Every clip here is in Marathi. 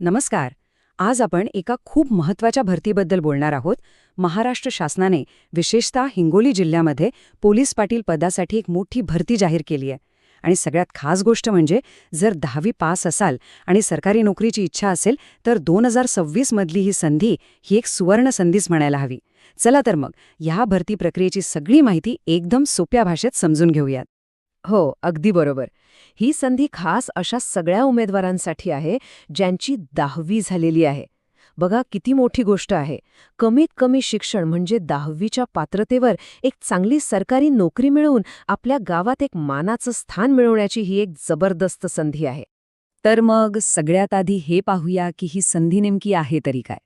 नमस्कार. आज आपण एका खूप महत्त्वाच्या भरतीबद्दल बोलणार आहोत. महाराष्ट्र शासनाने विशेषतः हिंगोली जिल्ह्यामध्ये पोलीस पाटील पदासाठी एक मोठी भरती जाहीर केली आहे. आणि सगळ्यात खास गोष्ट म्हणजे जर दहावी पास असाल आणि सरकारी नोकरीची इच्छा असेल तर दोन हजार सव्वीस मधली ही संधी ही एक सुवर्ण संधीच म्हणायला हवी. चला तर मग ह्या भरती प्रक्रियेची सगळी माहिती एकदम सोप्या भाषेत समजून घेऊयात. हो अगदी बरोबर. ही संधी खास अशा सगळ्या उमेदवारांसाठी आहे ज्यांची दहावी झालेली आहे. बघा किती मोठी गोष्ट आहे. कमीत कमी शिक्षण म्हणजे दहावीच्या पात्रतेवर एक चांगली सरकारी नोकरी मिळवून आपल्या गावात एक मानाचं स्थान मिळवण्याची ही एक जबरदस्त संधी आहे. तर मग सगळ्यात आधी हे पाहूया की ही संधी नेमकी आहे तरी काय.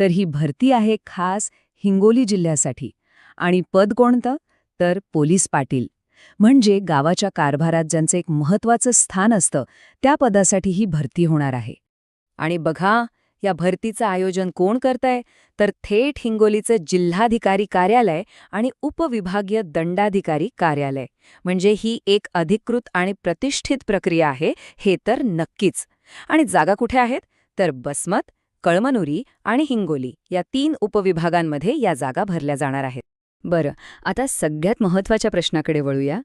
तर ही भरती आहे खास हिंगोली जिल्ह्यासाठी. आणि पद कोणतं? तर पोलीस पाटील. म्हणजे गावाच्या कारभारात ज्यांचं एक महत्वाचं स्थान असतं त्या पदासाठी ही भरती होणार आहे. आणि बघा या भरतीचं आयोजन कोण करतंय? तर थेट हिंगोलीचं जिल्हाधिकारी कार्यालय आणि उपविभागीय दंडाधिकारी कार्यालय. म्हणजे ही एक अधिकृत आणि प्रतिष्ठित प्रक्रिया आहे हे तर नक्कीच. आणि जागा कुठे आहेत? तर बसमत कळमनुरी आणि हिंगोली या तीन उपविभागांमध्ये या जागा भरल्या जाणार आहेत. बरं आता सगळ्यात महत्त्वाच्या प्रश्नाकडे वळूया.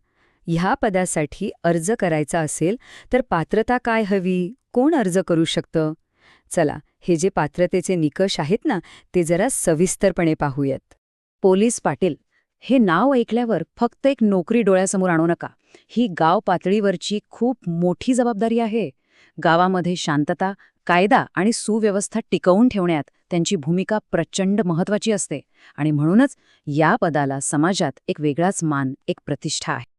ह्या पदासाठी अर्ज करायचा असेल तर पात्रता काय हवी? कोण अर्ज करू शकतं? चला हे जे पात्रतेचे निकष आहेत ना ते जरा सविस्तरपणे पाहूयात. पोलीस पाटील हे नाव ऐकल्यावर फक्त एक नोकरी डोळ्यासमोर आणू नका. ही गाव पातळीवरची खूप मोठी जबाबदारी आहे. गावामध्ये शांतता कायदा आणि सुव्यवस्था टिकवून ठेवण्यात त्यांची भूमिका प्रचंड महत्वाची असते आणि म्हणूनच या पदाला समाजात एक वेगळाच मान एक प्रतिष्ठा आहे.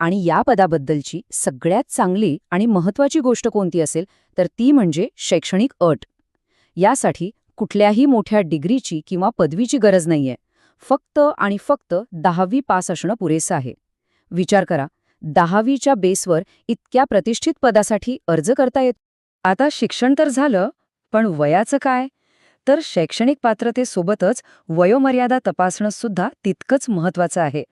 आणि या पदाबद्दलची सगळ्यात चांगली आणि महत्वाची गोष्ट कोणती असेल तर ती म्हणजे शैक्षणिक अट. यासाठी कुठल्याही मोठ्या डिग्रीची किंवा पदवीची गरज नाहीये. फक्त आणि फक्त दहावी पास असणं पुरेसं आहे. विचार करा दहावीच्या बेसवर इतक्या प्रतिष्ठित पदासाठी अर्ज करता येत. आता शिक्षण तर झालं पण वयाचं काय? तर शैक्षणिक पात्रतेसोबतच वयोमर्यादा तपासणं सुद्धा तितकंच महत्वाचं आहे.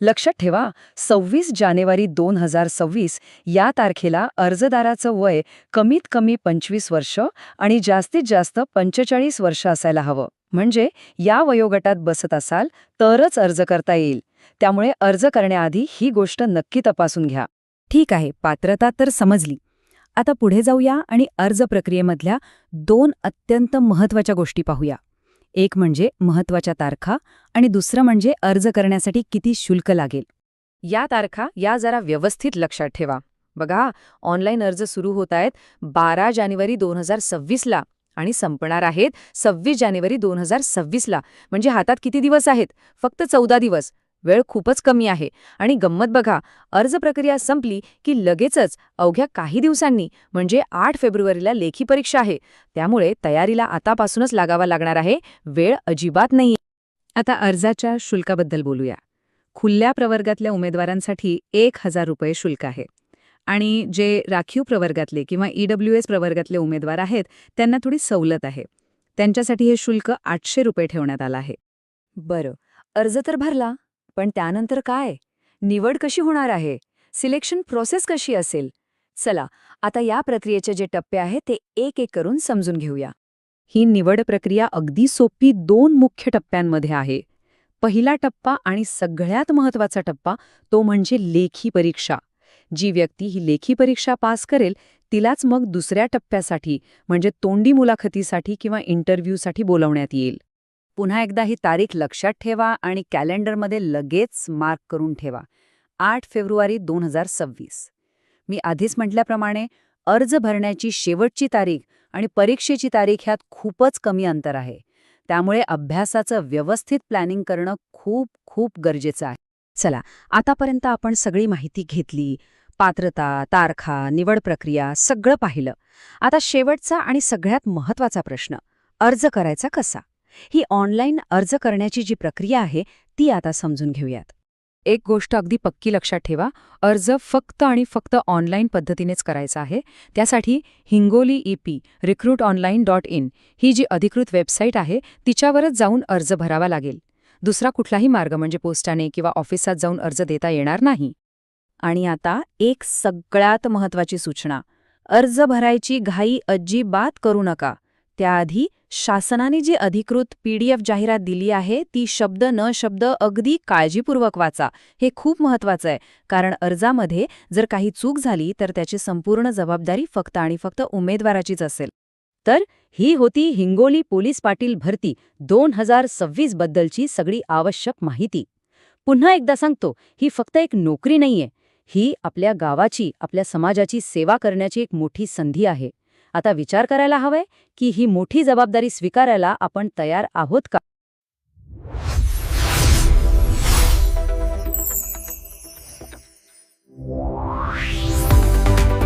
लक्षात ठेवा सव्वीस जानेवारी दोन हजार सव्वीस या तारखेला अर्जदाराचं वय कमीत कमी पंचवीस वर्ष आणि जास्तीत जास्त पंचेचाळीस वर्ष असायला हवं. म्हणजे या वयोगटात बसत असाल तरच अर्ज करता येईल. त्यामुळे अर्ज करण्याआधी ही गोष्ट नक्की तपासून घ्या. ठीक आहे पात्रता तर समजली. आता पुढे जाऊया आणि अर्ज प्रक्रियेमधल्या दोन अत्यंत महत्त्वाच्या गोष्टी पाहूया. एक म्हणजे महत्त्वाच्या तारखा आणि दुसरं म्हणजे अर्ज करण्यासाठी किती शुल्क लागेल. या तारखा या जरा व्यवस्थित लक्षात ठेवा. बघा ऑनलाईन अर्ज सुरू होत आहेत बारा जानेवारी दोन हजार सव्वीसला आणि संपणार आहेत सव्वीस जानेवारी दोन हजार सव्वीसला म्हणजे हातात किती दिवस आहेत? फक्त चौदा दिवस. वेळ खूपच कमी आहे. आणि गंमत बघा अर्ज प्रक्रिया संपली की लगेचच अवघ्या काही दिवसांनी म्हणजे आठ फेब्रुवारीला लेखी परीक्षा आहे. त्यामुळे तयारीला आतापासूनच लागावा लागणार आहे. वेळ अजिबात नाही आता अर्जाच्या शुल्काबद्दल बोलूया. खुल्या प्रवर्गातल्या उमेदवारांसाठी एक हजार रुपये शुल्क आहे. आणि जे राखीव प्रवर्गातले किंवा ईडब्ल्यू एस प्रवर्गातले उमेदवार आहेत त्यांना थोडी सवलत आहे. त्यांच्यासाठी हे शुल्क आठशे रुपये ठेवण्यात आलं आहे. बरं. अर्ज तर भरला. पण त्यानंतर काय? निवड कशी होणार आहे? सिलेक्शन प्रोसेस कशी असेल? चला आता या प्रक्रियेचे जे टप्पे आहेत ते एक एक करून समजून घेऊया. ही निवड प्रक्रिया अगदी सोपी दोन मुख्य टप्प्यांमध्ये आहे. पहिला टप्पा आणि सगळ्यात महत्त्वाचा टप्पा तो म्हणजे लेखी परीक्षा. जी व्यक्ती ही लेखी परीक्षा पास करेल तिलाच मग दुसऱ्या टप्प्यासाठी म्हणजे तोंडी मुलाखतीसाठी किंवा इंटरव्ह्यूसाठी बोलवण्यात येईल. पुन्हा एकदा ही तारीख लक्षात ठेवा आणि कॅलेंडरमध्ये लगेच मार्क करून ठेवा. आठ फेब्रुवारी दोन हजार सव्वीस. मी आधीच म्हटल्याप्रमाणे अर्ज भरण्याची शेवटची तारीख आणि परीक्षेची तारीख ह्यात खूपच कमी अंतर आहे. त्यामुळे अभ्यासाचं व्यवस्थित प्लॅनिंग करणं खूप खूप गरजेचं आहे. चला आतापर्यंत आपण सगळी माहिती घेतली पात्रता तारखा निवड प्रक्रिया सगळं पाहिलं. आता शेवटचा आणि सगळ्यात महत्त्वाचा प्रश्न अर्ज करायचा कसा? ही ऑनलाईन अर्ज करण्याची जी प्रक्रिया आहे ती आता समजून घेऊयात. एक गोष्ट अगदी पक्की लक्षात ठेवा अर्ज फक्त आणि फक्त ऑनलाईन पद्धतीनेच करायचा आहे. त्यासाठी Hingoli EP recruit online dot in ही जी अधिकृत वेबसाईट आहे तिच्यावरच जाऊन अर्ज भरावा लागेल. दुसरा कुठलाही मार्ग म्हणजे पोस्टाने किंवा ऑफिसात जाऊन अर्ज देता येणार नाही. आणि आता एक सगळ्यात महत्वाची सूचना. अर्ज भरायची घाई अजिबात करू नका. त्याआधी शासनाने जी अधिकृत पीडीएफ जाहिरात दिली आहे ती शब्द न शब्द अगदी काळजीपूर्वक वाचा. हे खूप महत्वाचं आहे. कारण अर्जामध्ये जर काही चूक झाली तर त्याची संपूर्ण जबाबदारी फक्त आणि फक्त उमेदवाराचीच असेल. तर ही होती हिंगोली पोलीस पाटील भरती दोन हजार सव्वीस बद्दलची सगळी आवश्यक माहिती. पुन्हा एकदा सांगतो ही फक्त एक नोकरी नाहीये. ही आपल्या गावाची आपल्या समाजाची सेवा करण्याची एक मोठी संधी आहे. आता विचार करायला हवाय की ही मोठी जबाबदारी स्वीकारायला आपण तयार आहोत का?